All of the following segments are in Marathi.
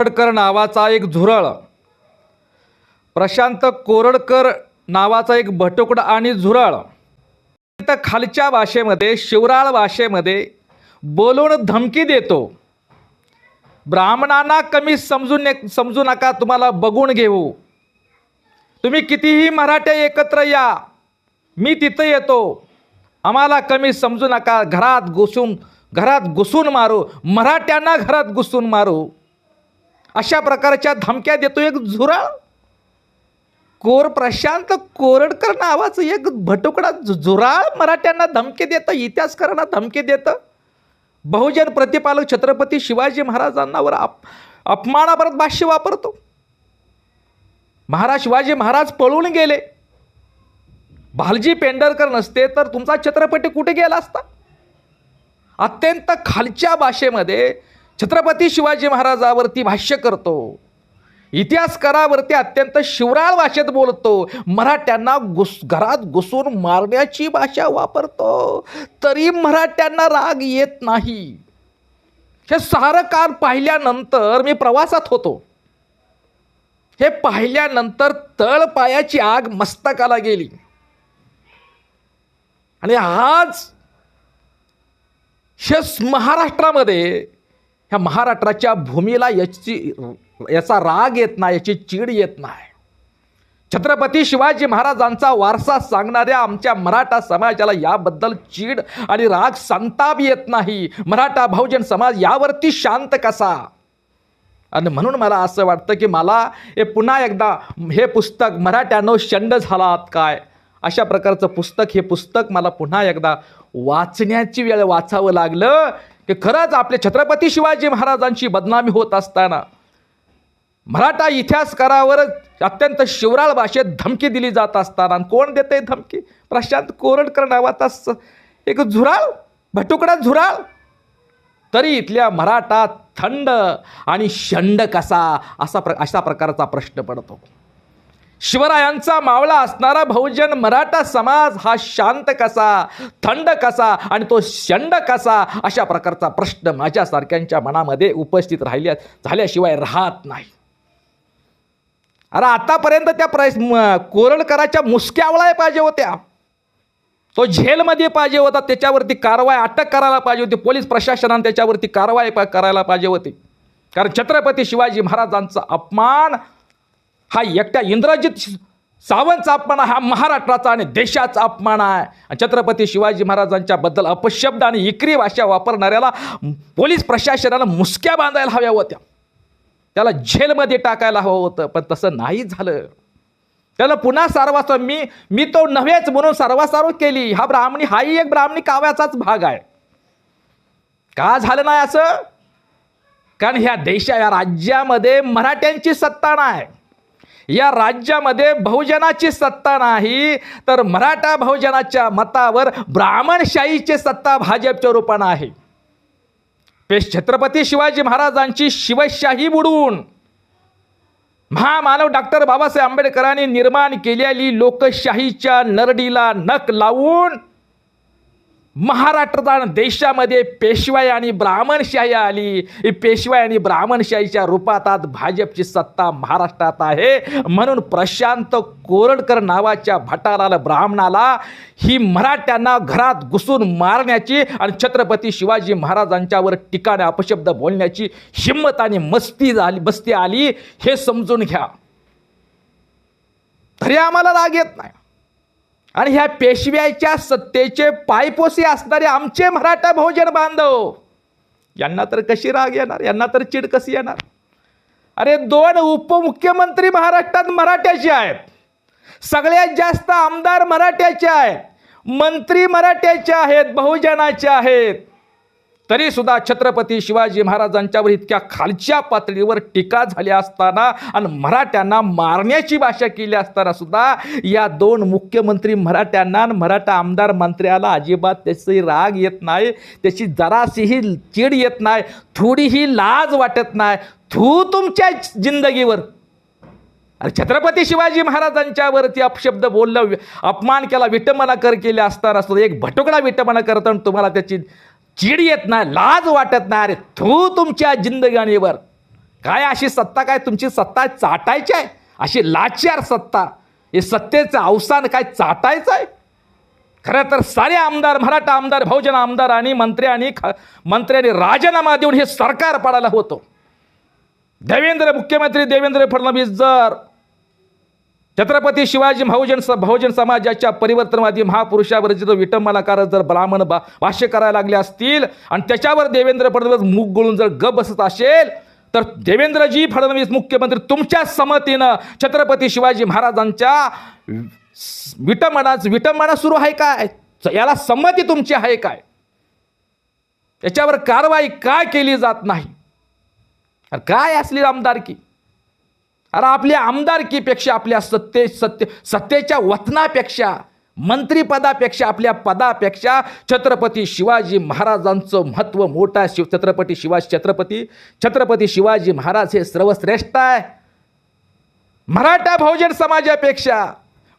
कोरडकर नावाचा एक झुरळ. प्रशांत कोरडकर नावाचा एक भटुकड आणि झुरळ. तर खालच्या भाषेमध्ये शिवराळ भाषेमध्ये बोलून धमकी देतो. ब्राह्मणांना कमी समजून समजू नका तुम्हाला बघून घेऊ. तुम्ही कितीही मराठे एकत्र या मी तिथं येतो. आम्हाला कमी समजू नका घरात घुसून घरात घुसून मारू मराठ्यांना घरात घुसून मारू. अशा प्रकारच्या धमक्या देतो एक झुराळ कोर प्रशांत कोरडकर नावाचं एक भटुकडा झुराळ मराठ्यांना धमके देतं इतिहासकारांना धमके देतं. बहुजन प्रतिपालक छत्रपती शिवाजी महाराजांनावर अप अपमानापरत भाष्य वापरतो. महाराज शिवाजी महाराज पळून गेले. भालजी पेंढरकर नसते तर तुमचा छत्रपती कुठे गेला असता? अत्यंत खालच्या भाषेमध्ये छत्रपती शिवाजी महाराजावरती भाष्य करतो. इतिहासकारावरती अत्यंत शिवराळ भाषेत बोलतो. मराठ्यांना घुस घरात घुसून मारण्याची भाषा वापरतो. तरी मराठ्यांना राग येत नाही. हे सारं पाहिल्यानंतर मी प्रवासात होतो. हे पाहिल्यानंतर तळपायाची आग मस्तकाला गेली. आणि आज हे महाराष्ट्रामध्ये ह्या महाराष्ट्राच्या भूमीला याची याचा राग येत नाही याची चीड येत नाही. छत्रपती शिवाजी महाराजांचा वारसा सांगणाऱ्या आमच्या मराठा समाजाला याबद्दल चीड आणि राग संताप येत नाही. मराठा बहुजन समाज यावरती शांत कसा? आणि म्हणून मला असं वाटतं की मला हे पुन्हा एकदा हे पुस्तक मराठ्यानो शंड झालात काय? अशा प्रकारचं पुस्तक हे पुस्तक मला पुन्हा एकदा वाचण्याची वेळ वाचावं लागलं. की खरंच आपले छत्रपती शिवाजी महाराजांची बदनामी होत असताना मराठा इतिहासकारावरच अत्यंत शिवराळ भाषेत धमकी दिली जात असताना आणि कोण देते धमकी? प्रशांत कोरडकर नावाचा एक झुराळ भटुकडा झुराळ. तरी इथल्या मराठा थंड आणि शंड कसा असा प्र अशा प्रकारचा प्रश्न पडतो. शिवरायांचा मावळा असणारा बहुजन मराठा समाज हा शांत कसा थंड कसा आणि तो शंड कसा अशा प्रकारचा प्रश्न माझ्यासारख्यांच्या मनामध्ये उपस्थित राहिल्या झाल्याशिवाय राहत नाही. अरे आतापर्यंत त्या प्र कोरडकराच्या मुसक्या आवळाय पाहिजे होत्या. तो झेलमध्ये पाहिजे होता त्याच्यावरती कारवाई अटक करायला पाहिजे होती. पोलीस प्रशासनाने त्याच्यावरती कारवाई पा- करायला पाहिजे होती. कारण छत्रपती शिवाजी महाराजांचा अपमान हा एकट्या इंद्रजित सावंतचा अपमान हा महाराष्ट्राचा आणि देशाचा अपमान आहे. आणि छत्रपती शिवाजी महाराजांच्या बद्दल अपशब्द आणि इकरी भाषा वापरणाऱ्याला पोलीस प्रशासनानं मुसक्या बांधायला हव्या होत्या. त्याला झेलमध्ये टाकायला हवं होतं पण तसं नाही झालं. त्याला पुन्हा सारवासार मी मी तो नव्हेच म्हणून सर्वासार्व केली. हा ब्राह्मणी हाही एक ब्राह्मणी काव्याचाच भाग आहे. का झालं नाही असं? कारण ह्या देशा या राज्यामध्ये मराठ्यांची सत्ता नाही. या राज्यामध्ये बहुजनाची सत्ता नाही तर मराठा बहुजनाच्या मतावर ब्राह्मणशाहीची सत्ता भाजपच्या रूपानं आहे. पेश छत्रपती शिवाजी महाराजांची शिवशाही बुडवून महामानव डॉक्टर बाबासाहेब आंबेडकरांनी निर्माण केलेली लोकशाहीच्या नरडीला नख लावून महाराष्ट्रात देशामध्ये पेशवाई आणि ब्राह्मणशाही आली. ही पेशवाई आणि ब्राह्मणशाहीच्या रूपात आज भाजपची सत्ता महाराष्ट्रात आहे. म्हणून प्रशांत कोरडकर नावाच्या भटाराला ब्राह्मणाला ही मराठ्यांना घरात घुसून मारण्याची आणि छत्रपती शिवाजी महाराजांच्यावर टिकाणे अपशब्द बोलण्याची हिंमत आणि मस्ती झाली मस्ती आली हे समजून घ्या. तरी आम्हाला राग येत नाही. आणि ह्या पेशव्याच्या सत्तेचे पायपोसी असणारे आमचे मराठा बहुजन बांधव यांना तर कशी राग येणार? यांना तर चिड कशी येणार? अरे दोन उपमुख्यमंत्री महाराष्ट्रात मराठ्याचे आहेत. सगळ्यात जास्त आमदार मराठ्याचे आहेत. मंत्री मराठ्याचे आहेत बहुजनाचे आहेत. तरी सुद्धा छत्रपती शिवाजी महाराजांच्यावर इतक्या खालच्या पातळीवर टीका झाली असताना आणि मराठ्यांना मारण्याची भाषा केली असताना सुद्धा या दोन मुख्यमंत्री मराठ्यांना आणि मराठा आमदार मंत्र्याला अजिबात त्याची राग येत नाही त्याची जराशीही चीड येत नाही थोडीही लाज वाटत नाही. थू तुमच्या जिंदगीवर. अरे छत्रपती शिवाजी महाराजांच्यावरती अपशब्द बोललं अपमान केला विटंबना कर केले असताना सुद्धा एक भटुकडा विटंबना करताना तुम्हाला त्याची चीड येत नाही लाज वाटत नाही. अरे थू तुमच्या जिंदगाणीवर. काय अशी सत्ता काय तुमची सत्ता चाटायची आहे? अशी लाचार सत्ता. हे सत्तेचं अवसान काय चाटायचं आहे? खरं तर सारे आमदार मराठा आमदार बहुजन आमदार आणि मंत्री आणि ख मंत्र्यांनी राजीनामा देऊन हे सरकार पडायला होतं. देवेंद्र मुख्यमंत्री देवेंद्र फडणवीस जर छत्रपती शिवाजी बहुजन स बहुजन समाजाच्या परिवर्तनवादी महापुरुषावर जर विटंबनाकार जर ब्राह्मण बा भाष्य करायला लागले असतील आणि त्याच्यावर देवेंद्र फडणवीस मुख गळून जर गप बसत असेल तर देवेंद्रजी फडणवीस मुख्यमंत्री तुमच्या समतीनं छत्रपती शिवाजी महाराजांच्या विटंबनाच विटंबना सुरू आहे काय याला संमती तुमची आहे काय? याच्यावर कारवाई काय केली जात नाही? काय असली आमदारकी? अरे आपल्या आमदारकीपेक्षा आपल्या सत्ते सत्य सत्तेच्या वतनापेक्षा मंत्रिपदापेक्षा आपल्या पदापेक्षा छत्रपती शिवाजी महाराजांचं महत्त्व मोठं आहे शिव छत्रपती शिवाजी छत्रपती छत्रपती शिवाजी महाराज हे सर्वश्रेष्ठ आहे. मराठा बहुजन समाजापेक्षा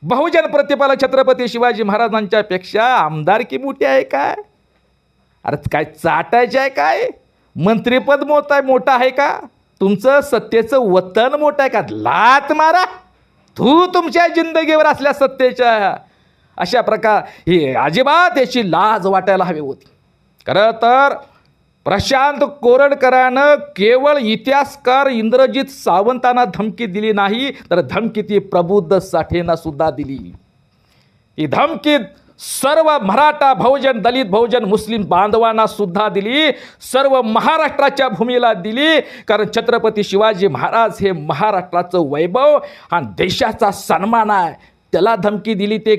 बहुजन प्रतिपालक छत्रपती शिवाजी महाराजांच्या पेक्षा आमदारकी मोठी आहे काय? अरे काय चाटायचे आहे काय? मंत्रिपद मोठं आहे मोठं आहे का? तुमचं सत्तेचं वतन मोठं आहे का? लात मारा. तू तुमच्या जिंदगीवर असल्या सत्तेच्या. अशा प्रकार हे अजिबात याची लाज वाटायला हवी होती. खरं तर प्रशांत कोरडकरानं केवळ इतिहासकार इंद्रजित सावंतांना धमकी दिली नाही तर धमकी ती प्रबुद्ध साठेंना सुद्धा दिली. ही धमकी सर्व मराठा बहुजन दलित बहुजन मुस्लिम बांधवांना सुद्धा दिली सर्व महाराष्ट्राच्या भूमीला दिली कारण छत्रपती शिवाजी महाराज हे महाराष्ट्राचं वैभव हा देशाचा सन्मान आहे. त्याला धमकी दिली ते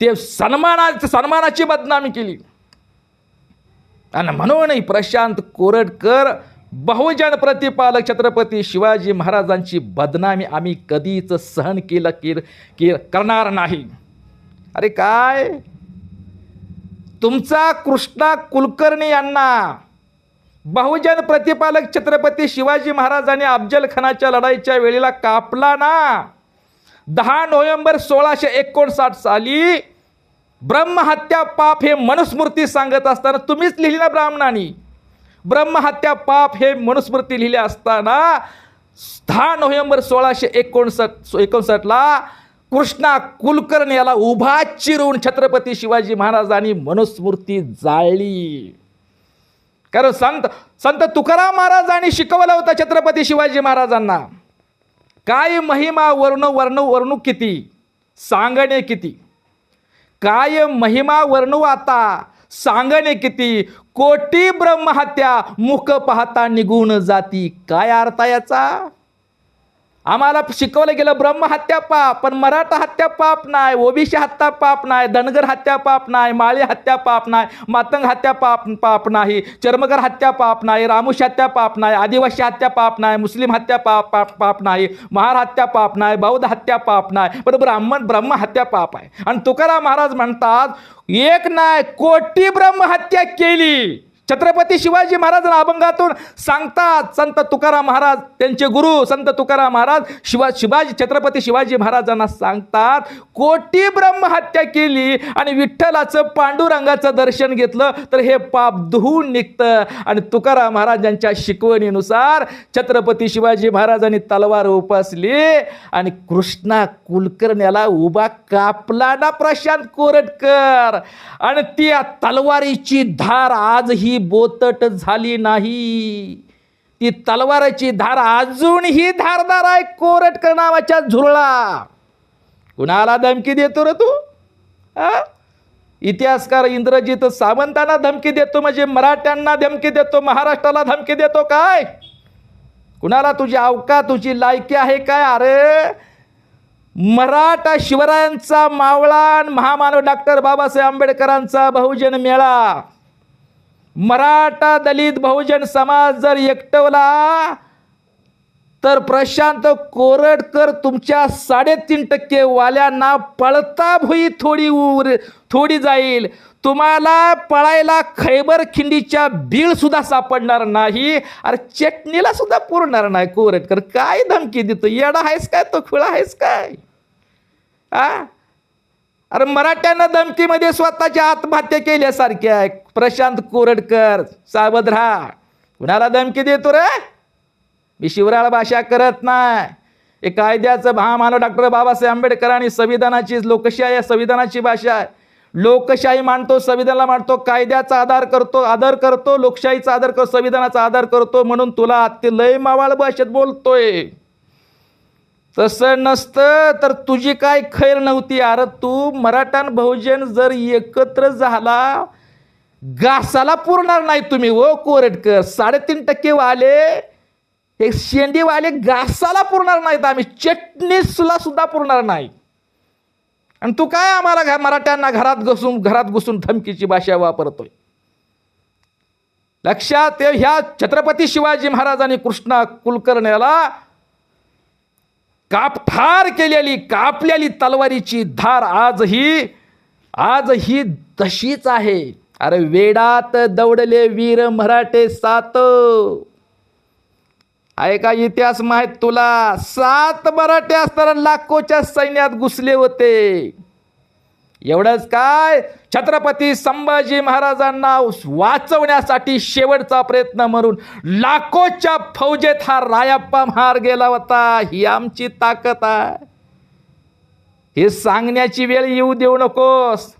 ते सन्माना सन्मानाची बदनामी केली. आणि म्हणूनही प्रशांत कोरडकर बहुजन प्रतिपालक छत्रपती शिवाजी महाराजांची बदनामी आम्ही कधीच सहन केलं की की करणार नाही. अरे काय? तुमचा कृष्णा कुलकर्णी यांना बहुजन प्रतिपालक छत्रपती शिवाजी महाराजांनी अफजल खानाच्या लढाईच्या वेळेला कापला ना. दहा नोव्हेंबर सोळाशे एकोणसाठ साली ब्रह्महत्या पाप हे मनुस्मृती सांगत असताना तुम्हीच लिहिली ना ब्राह्मणांनी. ब्रह्महत्या पाप हे मनुस्मृती लिहिले असताना दहा नोव्हेंबर सोळाशे एकोणसाठ एकोणसाठला कृष्णा कुलकर्णी याला उभा चिरून छत्रपती शिवाजी महाराजांनी मनुस्मृती जाळली. कारण संत संत तुकाराम महाराजांनी शिकवलं होतं छत्रपती शिवाजी महाराजांना. काय महिमा वर्ण वर्ण वर्णू किती? सांगणे किती? काय महिमा वर्णू आता? सांगणे किती? कोटी ब्रह्महत्या मुख पाहता निघून जाती. काय अर्थ याचा? आम्हाला शिकवलं गेलं ब्रह्महत्या पाप पण मराठा हत्या पाप नाही ओबीसी हत्या पाप नाही धनगर हत्या पाप नाही माळी हत्या पाप नाही मातंग हत्या पाप पाप नाही चर्मगर हत्या पाप नाही रामुष हत्या पाप नाही आदिवासी हत्या पाप नाही मुस्लिम हत्या पाप पाप पाप नाही महार हत्या पाप नाही बौद्ध हत्या पाप नाही पण ब्राह्मण ब्रह्म हत्या पाप आहे आणि तुकाराम महाराज म्हणतात एक नाही कोटी ब्रह्महत्या केली छत्रपती शिवाजी महाराजांना अभंगातून सांगतात संत तुकाराम महाराज त्यांचे गुरु संत तुकाराम महाराज शिवा शिवाजी छत्रपती शिवाजी महाराजांना सांगतात कोटी ब्रह्महत्या केली आणि विठ्ठलाचं पांडुरंगाचं दर्शन घेतलं तर हे पाप धुवून निघतं. आणि तुकाराम महाराजांच्या शिकवणीनुसार छत्रपती शिवाजी महाराजांनी तलवार उपसली आणि कृष्णा कुलकर्ण्याला उभा कापला ना प्रशांत कोरटकर. आणि ती तलवारीची धार ती बोतट झाली नाही. ती तलवाराची धार अजूनही धारदार आहे कोरटकर नावाच्या झुरळा. कुणाला धमकी देतो रे तू? आ? इतिहासकार इंद्रजित सावंतांना धमकी देतो म्हणजे मराठ्यांना धमकी देतो महाराष्ट्राला धमकी देतो काय? कुणाला तुझी अवका तुझी लायकी आहे काय? अरे मराठा शिवरायांचा मावळा आणि महामानव डॉक्टर बाबासाहेब आंबेडकरांचा बहुजन मेळा. मराठा दलित बहुजन समाज जर एकटवला तर प्रशांत कोरडकर तुमच्या साडेतीन टक्के वाल्यांना पळता भुई थोडी उर थोडी जाईल. तुम्हाला पळायला खैबर खिंडीच्या बीळसुद्धा सापडणार नाही. अरे चटणीला सुद्धा पुरणार नाही कोरडकर. काय धमकी देतो? येडा आहेस काय? तो खुळा आहेस काय? आ? अरे मराठ्यानं धमकीमध्ये स्वतःची आत्महत्या केल्यासारखी आहे. प्रशांत कोरडकर सावध राहा कुणाला धमकी देतो रे? मी शिवराळ भाषा करत नाही. हे कायद्याचं महामानव डॉक्टर बाबासाहेब आंबेडकरांनी संविधानाची लोकशाही आहे. संविधानाची भाषा आहे. लोकशाही मानतो संविधानाला मानतो कायद्याचा आधार करतो आदर करतो लोकशाहीचा आदर करतो संविधानाचा आदर करतो. म्हणून तुला ते लय मावाळ भाषेत बोलतोय. तसं नसतं तर तुझी काय खैर नव्हती अरे तू मराठा बहुजन जर एकत्र झाला घासाला पुरणार नाही तुम्ही हो, ओ कोरटकर साडेतीन टक्के वाले हे शेंडीवाले घासाला पुरणार नाहीत आम्ही. चटणीसला सुद्धा पुरणार नाही. आणि तू काय आम्हाला घ मराठ्यांना घरात घुसून घरात घुसून धमकीची भाषा वापरतोय? लक्षात ह्या छत्रपती शिवाजी महाराजांनी कृष्णा कुलकर्ण्याला काप ठार केलेली कापलेली तलवारीची धार आजही आजही तशीच आहे. अरे वेडात दौडले वीर मराठे सात. ऐका इतिहास माहीत तुला? सात मराठे असताना लाखोच्या सैन्यात घुसले होते. एवढंच काय? छत्रपती संभाजी महाराजांना वाचवण्यासाठी शेवटचा प्रयत्न म्हणून लाखोच्या फौजेत हा रायाप्पा महार गेला होता. ही आमची ताकद आहे. हे सांगण्याची वेळ येऊ देऊ नकोस.